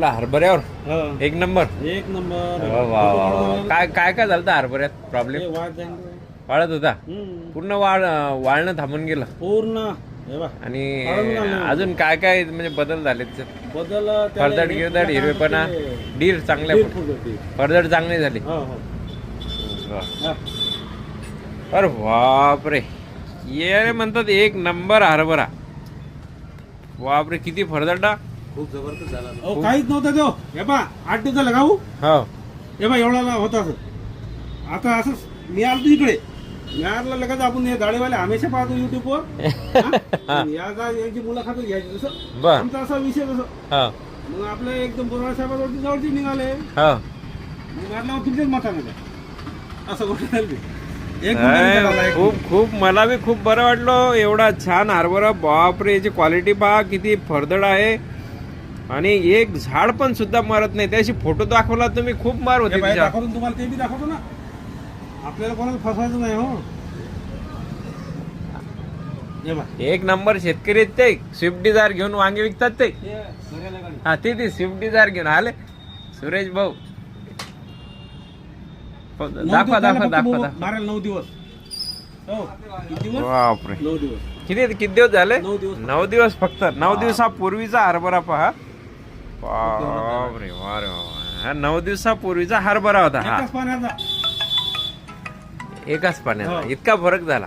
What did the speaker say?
आपला हरभऱ्यावर हो. एक नंबर एक नंबर वा वा वा वा. काय काय काय झालं होतं हरभऱ्यात प्रॉब्लेम. वाढत होता हम्म. पूर्ण वाढ वाढणं थांबून गेलं पूर्ण हे आणि. अजून काय काय म्हणजे बदल झाले त्याच्यात बदल त्याला फरदड गिरदड हिरवेपणा डीर चांगल्या? फुट होती. फरदड चांगली झाली हो, हो. वा. हा. अरे बापरे ये म्हणतात एक नंबर हरभरा बापरे किती फरदडा खूप जबरदस्त झाला अहो, काहीच नव्हतं तो. हे पा आठ दिवस झालं गाऊ हो? हे. बा एवढा होता असं. आता असं मी आलो इकडे. मी आलो लगेच आपण हे दाढेवाले हमेशा पाहतो युट्यूबवर हा? याचा यांची मुलाखत घ्यायची जसं बर. आमचा असा विषय जसं हो. मग आपले एकदम बोरवाड साहेबांवरती जवळची निघाले. हो. मग म्हटलं तुमच्याच मताने काय असं गोष्ट झाली एक नाही, मिनिट झाला, एक खूप खूप मला बी खूप बरं वाटलं. एवढा छान हरभरा. बापरे याची क्वालिटी पहा किती फरदड आहे. आणि एक झाड पण सुद्धा मरत नाही. त्याशी फोटो दाखवला तुम्ही खूप मार होते. दाखवतो तुम्हाला ते बी दाखवतो ना. आपल्याला कोणाला फसवायचं नाही हो. हे. एक नंबर शेतकरी आहेत ते. स्विफ्ट डिझायर घेऊन वांगे विकतात ते. हे गाडी. हा ते ते स्विफ्ट डिझायर घेऊन. आले सुरेश भाऊ. नऊ दाखवा दाखवा फक्त दाखवा दाखवा. मारायला नऊ दिवस. हो. किती दिवस? बापरे. नऊ दिवस. किती किती दिवस झाले? नऊ दिवस. नऊ दिवस फक्त. नऊ दिवसापूर्वीचा हरभरा पहा. बापरे वा रे वा. हा नऊ दिवसापूर्वीचा हरभरा होता हा एकाच पाण्याचा एकाच पाण्याचा हो. इतका फरक झाला